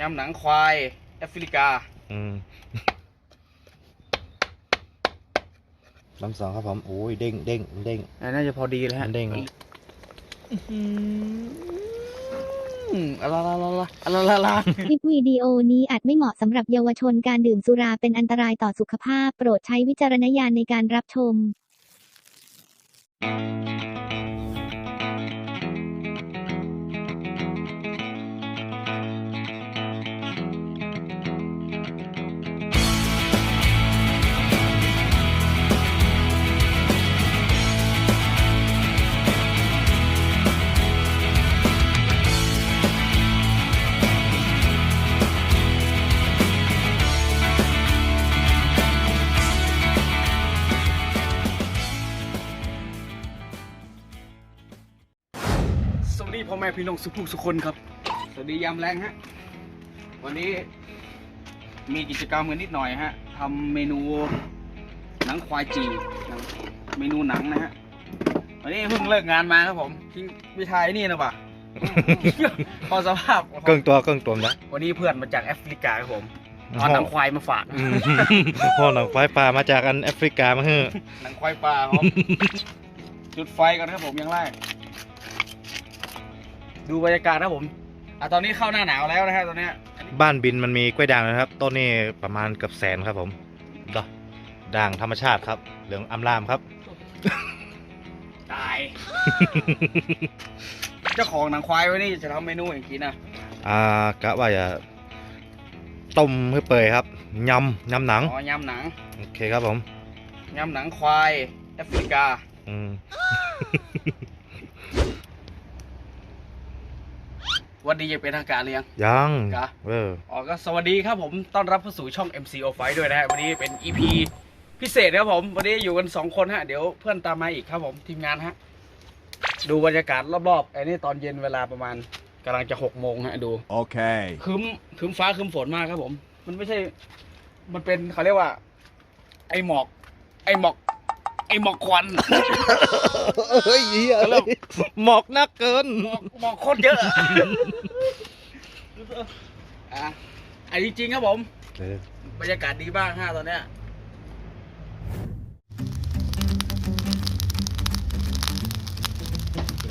ยำหนังควายแอฟริกาอืมลำสองครับผม โอ้ยเด้งเด้งเด้งน่าจะพอดีเลยฮะมันเด้งอืมอะไรอะไรอะไรอะไรอะไรคลิปวิดีโอนี้อาจไม่เหมาะสำหรับเยาวชนการดื่มสุราเป็นอันตรายต่อสุขภาพ โปรดใช้วิจารณญาณในการรับชมส วัสดีพ่อแม่พี่น้องสุขุมสุขคนครับ สวัสดียามแรงฮะ วันนี้มีกิจกรรมกันนิดหน่อยฮะทำเมนูหนังควายจีหนังเมนูหนังนะฮะ วันนี้เพิ่งเลิกงานมาครับผมทิ้งวิทายนี่นะป่ะพอสภาพเกิงตัวเกิงตัวนะ วันนี้เพื่อนมาจากแอฟริกาครับผมเอาหนังควายมาฝากอืมพ่อหนังควายปลามาจากอันแอฟริกามาเฮ้อหนังควายปลาครับจุดไฟกันครับผมยังแรก ดูบรรยากาศครับผมอะตอนนี้เข้าหน้าหนาวแล้วนะฮะตอนเนี้ยอันนี้บ้านบินมันมีกล้วยด่างนะครับ ต้นนี้ประมาณเกือบแสนครับผมดอกด่างธรรมชาติครับ เหลืองอำลามครับ ตาย เจ้าของหนังควายไว้นี่จะทำเมนูอย่างกี้นะอ่ากะว่าจะต้มเพื่อเปื่อยครับยำยำหนังอ๋อยำหนังโอเคครับผมยำหนังควายแอฟริกา อืม วันดีอย่างเป็นทางการเรียงยังกะเอออ๋อก็สวัสดีครับผมต้อนรับเข้าสู่ช่อง MCO Fight ด้วยนะฮะวันนี้เป็น EP พิเศษครับผม วันนี้อยู่กัน 2 คนฮะ เดี๋ยวเพื่อนตามมาอีกครับผมทีมงานฮะ ดูบรรยากาศรอบๆไอ้นี่ตอนเย็นเวลาประมาณกำลังจะ6โมงฮะ ดู Okay. คืมคืมฟ้าคืมฝนมากครับผม มันไม่ใช่ มันเป็นเขาเรียกว่า ไอหมอก ไอหมอก ไอหมอกควันเฮ้ยเหี้ยเริ่มหมอกนักเกิน หมอกหมอกโคตรเยอะอะอะอันนี้จริงครับผมเออบรรยากาศดีบ้างฮะตอนเนี้ย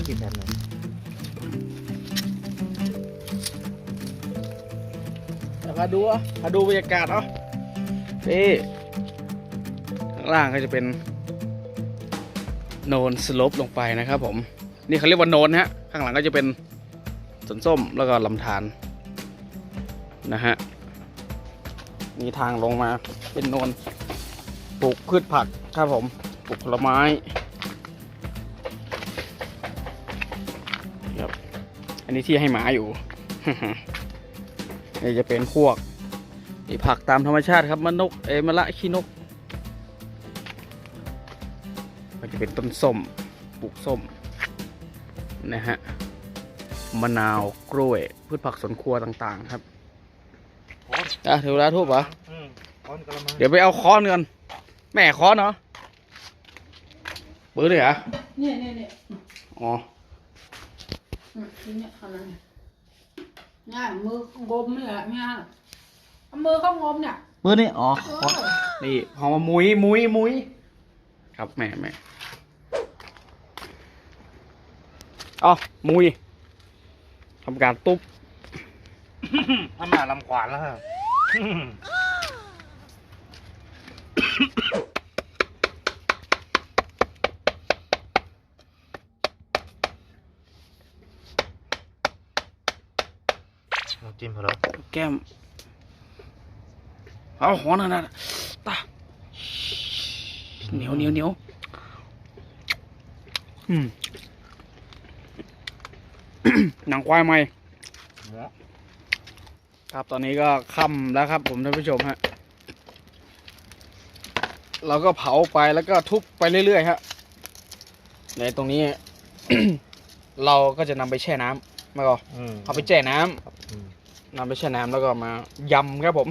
กินแบบไหนแล้วมาดูอะมาดูบรรยากาศเอะนี่ข้างล่างก็จะเป็น โนนสลปลงไปนะครับผมนี่เขาเรียกว่าโนนฮะข้างหลังก็จะเป็นสนส้มแล้วก็ลำธารนะฮะมีทางลงมาเป็นโนนปลูกพืชผักครับผมปลูกผลไม้ครับอันนี้ที่ให้หมาอยู่นี่จะเป็นพวกนี่ผักตามธรรมชาติครับมะนกเอมะละขี้นก จะเป็นต้นส้มปลูกส้มนะฮะมะนาวกล้วย พืชผักสวนครัวต่างๆครับอะถึงเวลาทุบเหรออืมก้อนกระมังเดี๋ยวไปเอาค้อนกันแม่ค้อนเนาะปื้อเลยเหรอเนี่ยเนี่ยเนี่ยอ๋ออืมเนี่ยขนาดนี้เนี่ยมืองมเนี่ยเนี่ยเอามือเขางมเนี่ยปื้อนี่อ๋อเอค้อนอนี่หอมมุยมุยมุยครับแม่แม่ อ๋อมุยทำการตุ๊บทำหน้าลำขวานแล้วฮะน้ำจิ้มพอแล้วแก้ม เอาหอนนั่นน่ะตาเหนียวเหนียวเหนียวอืม หนังควายไหมหมอครับตอนนี้ก็ค่ำแล้วครับ ผมท่านผู้ชมฮะเราก็เผาไปแล้วก็ทุบไปเรื่อยๆฮะในตรงนี้ เราก็จะนำไปแช่น้ำมาก่อนอืมเอาไปแช่น้ำอืมนำไปแช่น้ำแล้วก็มายำครับผม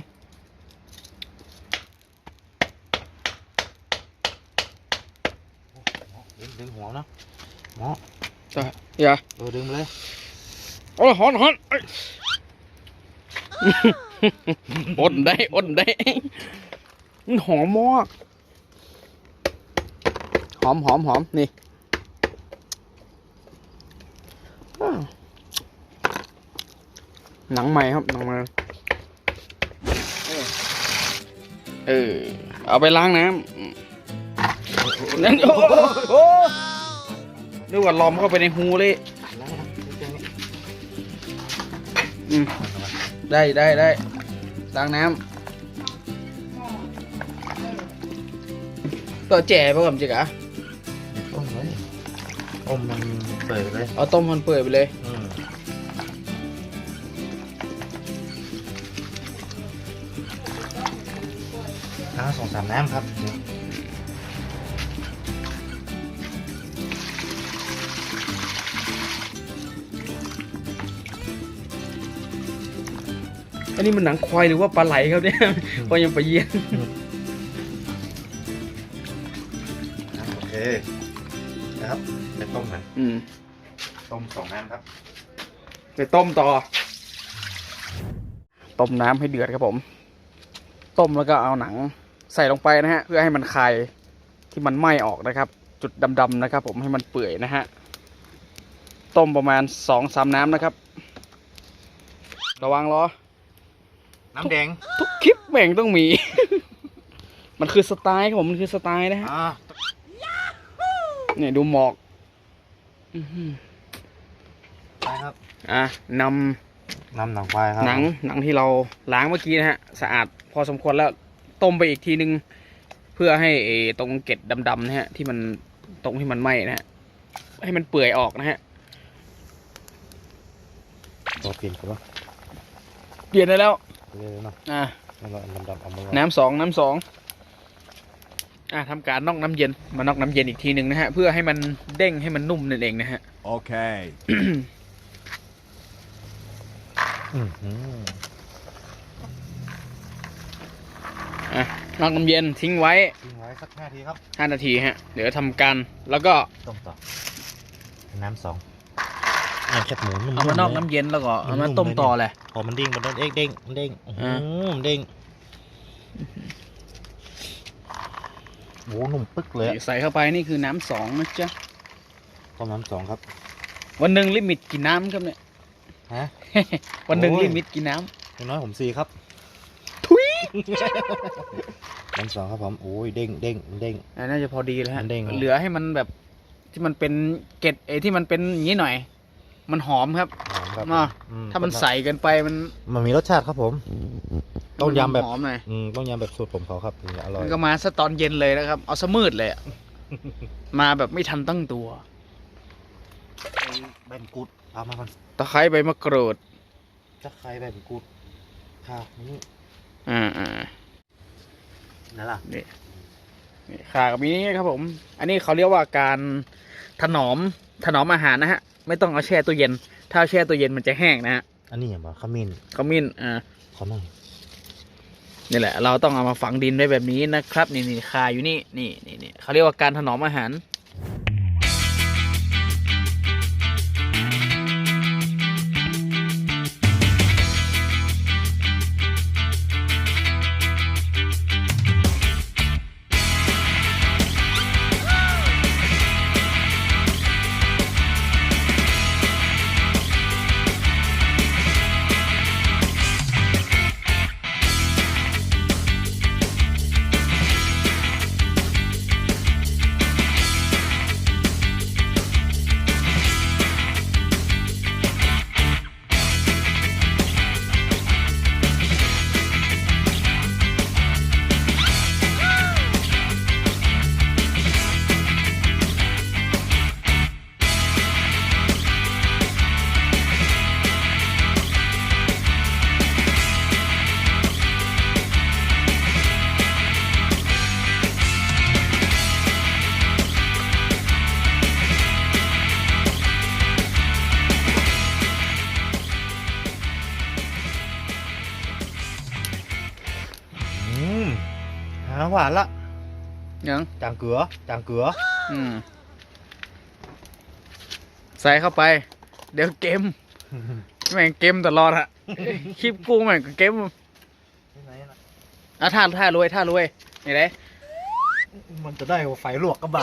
ดึงดึงหัวนะหมอ อย่าเออดึงมาเลยโอ้ยหอนหอนเอ้ยอดได้อดได้มันหอมมากหอมหอมหอมนี่อ้าวหนังใหม่ครับหนังใหม่เออเอาไปล้างน้ำนั่นโอ้โห นึกว่าลอมเข้าไปในหูเลยอืมได้ได้ได้ล้างน้ำก็แจ่ไปก่อนจิกะต้มเลยต้มมันเปิดเลยเอาต้มมันเปื่อยไปเลย อืมน้ำสองสามน้ำครับ อันนี้มันหนังควายหรือว่าปลาไหลครับเนี่ยพอยังไปเยี่ยนน้ำโอเคนะครับไปต้มมันอืมต้มสองน้ำครับไปต้มต่อ ต้มน้ำให้เดือดครับผม ต้มแล้วก็เอาหนังใส่ลงไปนะฮะ เพื่อให้มันคลายที่มันไหม้ออกนะครับ จุดดำๆนะครับ ผมให้มันเปื่อยนะฮะ ต้มประมาณสองสามน้ำนะครับ ระวังรอ น้ำแดงทุกคลิปแม่งต้องมี มันคือสไตล์ครับผมมันคือสไตล์นะฮะอ่าเนี่ยดูหมอกอื้อหือไปครับอะนน้ำหนังควายครับำหนังหนังที่เราล้างเมื่อกี้นะฮะสะอาดพอสมควรแล้วต้มไปอีกทีนึง เพื่อให้ไอ้ตรงเกล็ดดำๆนะฮะ ที่มันตรงที่มันไหม้นะฮะให้มันเปื่อยออกนะฮะ ตัวเปลี่ยนกันวะเปลี่ยนได้แล้ว เรื่อยๆเนาะอะแล้วเราดำๆเอามาน้ำสองน้ำสองอะทำการนอกน้ำเย็นมานอกน้ำเย็นอีกทีหนึ่งนะฮะ เพื่อให้มันเด้งให้มันนุ่มนั่นเองนะฮะ Okay. อื้อหืออะนอกน้ำเย็นทิ้งไว้ ทิ้งไว้สักห้าทีครับ5 นาทีฮะ เดี๋ยวทำการแล้วก็ต้มต่อ น้ำสอง น้ำแคบหมูนุ่มๆเอามานอกเลยน้ำเย็นแล้วก็เอามานุ่มๆต้มเลยต่อเลยพอมันเด้งมันเด้งเด้งเด้งโอ้โหอ่ามันเด้งโหนุ่มปึ๊กเลยอะใส่เข้าไปนี่คือน้ำสองนะจ๊ะต้มน้ำสองครับ วันหนึ่งลิมิตกี่น้ำครับเนี่ยฮะวันหนึ่งโอ้ยลิมิตกี่น้อย่างน้อยผมสี่ครับทุยน้ำสองครับผมโอ้ยเด้งเด้งเด้งำอ่าน่าจะพอดีแล้วฮะมันเด้งเหรอเหลือให้มันแบบที่มันเป็นเกล็ดเอที่มันเป็นอย่างนี้หน่อย มันหอมครับหอมครับอะอืถ้ามันใสเกินไปมันมันมีรสชาติครับผม ต้มยำแบบ หอมหน่อยอืมต้มยำแบบสูตรผมเขาครับถึงจะอร่อยมันก็มาซะตอนเย็นเลยนะครับ เอาซะมืดเลยอะมาแบบไม่ทันตั้งตัว ใบมะกรูดเอามาก่อนตะไคร้ใบมะกรูดจะใครใบมะกรูดค่ะนี่อ่าอ่านั่นล่ะนี่นี่ข่ากับนี้ครับผม อันนี้เขาเรียกว่าการถนอมถนอมอาหารนะฮะ ไม่ต้องเอาแช่ตู้เย็น ถ้าเอาแช่ตู้เย็นมันจะแห้งนะฮะอันนี้อย่างบ่ขมิ้นขมิ้นอ่าขอหน่อยนี่แหละ เราต้องเอามาฝังดินไว้แบบนี้นะครับ นี่นี่ข่าอยู่นี่นี่นี่นี่เขาเรียกว่าการถนอมอาหาร หาหวานละยังจางเกลือจางเกลืออืมใส่เข้าไป เดี๋ยวเกมแม่งเกมตลอดอะคลิปกูเหมือนกับเกมอะท่าท่ารวยท่ารวยเห็นไหมมันจะได้ไฟลวกกระบา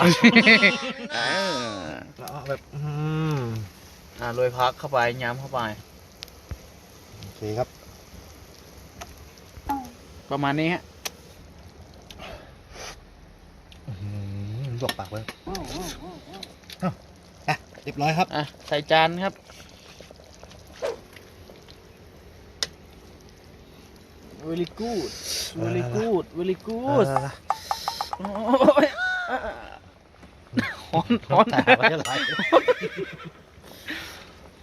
เออแล้วเอาแบบอืมอ่ารวยพักเข้าไปย้ำเข้าไปโอเคครับ ประมาณนี้ฮะ อื้อหื อลวกปากเลยอะเรียบร้อยครับ อะใส่จานครับ very good very good very good โอ้ยอะอะฮ้อนฮ้อนแต่ไม่เป็นไร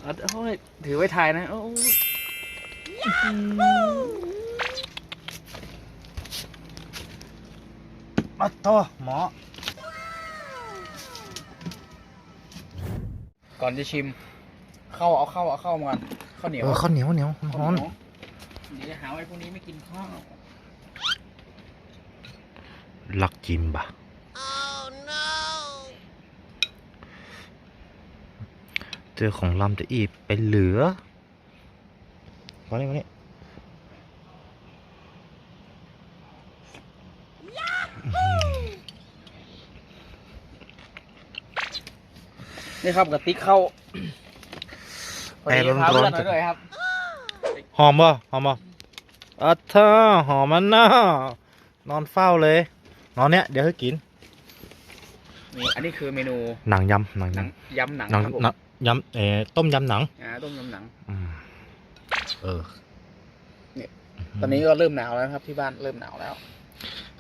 อะโอ้ยถือไว้ถ่ายนะโอ้ยมาโตหมอ ก่อนจะชิม เข้าเอาเข้าเอาเข้ามาก่อนข้าวเหนียวเออข้าวเหนียวเหนียวข้าวร้อนเหนียวเดี๋ยวจะหาว่าไอ้พวกนี้ไม่กินข้าวลักจิมบะเจอของลำจะอีบไปเหลือมานี่มานี่ นี่ครับกระติกเข้าพอดีพาเพื่อนมาด้วยครับ หอมบ่หอมบ่อะเธอหอมมันน่านอนเฝ้าเลย นอนเนี้ยเดี๋ยวให้กิน นี่อันนี้คือเมนูหนังยำหนังหนังยำยำหนังหนังครับผมหนังยำเอ่อต้มยำหนังอ่าต้มยำหนัง อืมเออเนี่ยตอนนี้ก็เริ่มหนาวแล้วนะครับ ที่บ้านเริ่มหนาวแล้ว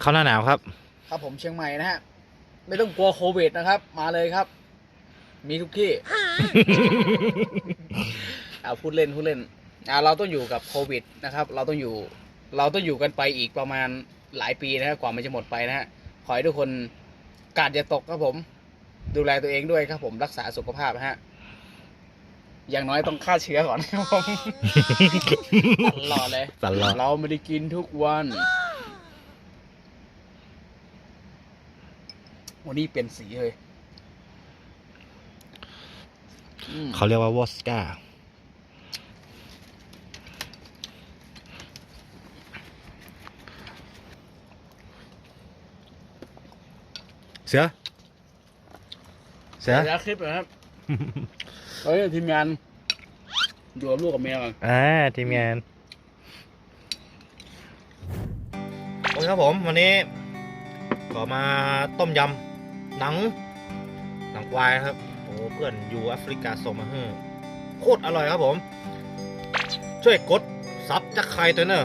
เข้าหน้าหนาวครับ ครับผมเชียงใหม่นะฮะ ไม่ต้องกลัวโควิดนะครับ มาเลยครับ มีทุกที่ เอาพูดเล่นพูดเล่นอ่าเราต้องอยู่กับโควิดนะครับ เราต้องอยู่เราต้องอยู่กันไปอีกประมาณหลายปีนะฮะกว่ามันจะหมดไปนะฮะขอให้ทุกคนกาดอย่าตกครับผม ดูแลตัวเองด้วยครับผมรักษาสุขภาพนะฮะอย่างน้อยต้องฆ่าเชื้อก่อนครับผมตลอดเลยตลอด เราไม่ได้กินทุกวัน วันนี้เปลี่ยนสีเลยอืม เขาเรียกว่าวอสก้าเสือเสือเดี๋ยวคลิปนะครับ เฮ้ยทีมงานอยู่กับลูกกับเมียก่อนอ่าทีมงานโอเคครับผม วันนี้ขอมาต้มยำหนัง หนังควายนะครับโอ้ เพื่อนอยู่แอฟริกาส่งมาให้โคตรอร่อยครับผม ช่วยกดซับจักไข่ตัวเนอะ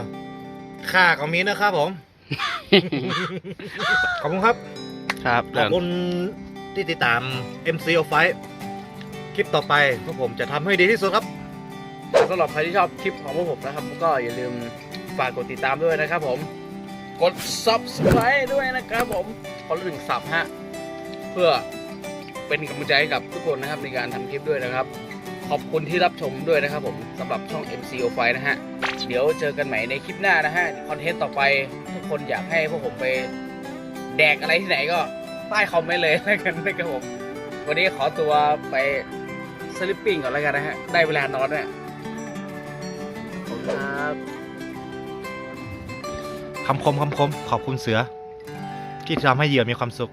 ค่าก็มีนะครับผม ขอบคุณครับ ครับขอบคุณที่ติดตาม MC of Fight คลิปต่อไปพวกผมจะทำให้ดีที่สุดครับสำหรับใครที่ชอบคลิปของพวกผมนะครับ ก็อย่าลืมฝากกดติดตามด้วยนะครับผม กด subscribe ด้วยนะครับผมขอถึงสับฮะ เพื่อ เป็นกำลังใจให้กับทุกคนนะครับในการทำคลิปด้วยนะครับ ขอบคุณที่รับชมด้วยนะครับผมสำหรับช่อง MCO ไฟนะฮะ เดี๋ยวเจอกันใหม่ในคลิปหน้านะฮะคอนเทนต์ต่อไปทุกคนอยากให้พวกผมไปแดกอะไรที่ไหนก็ใต้คอมเมนต์เลยแล้วกันนะครับผม วันนี้ขอตัวไปสลิปปิ้งก่อนแล้วกันนะฮะ ได้เวลานอนแล้วขอบคุณครับคำคมคำคมขอบคุณเสือ ที่ทำให้เหยื่อมีความสุข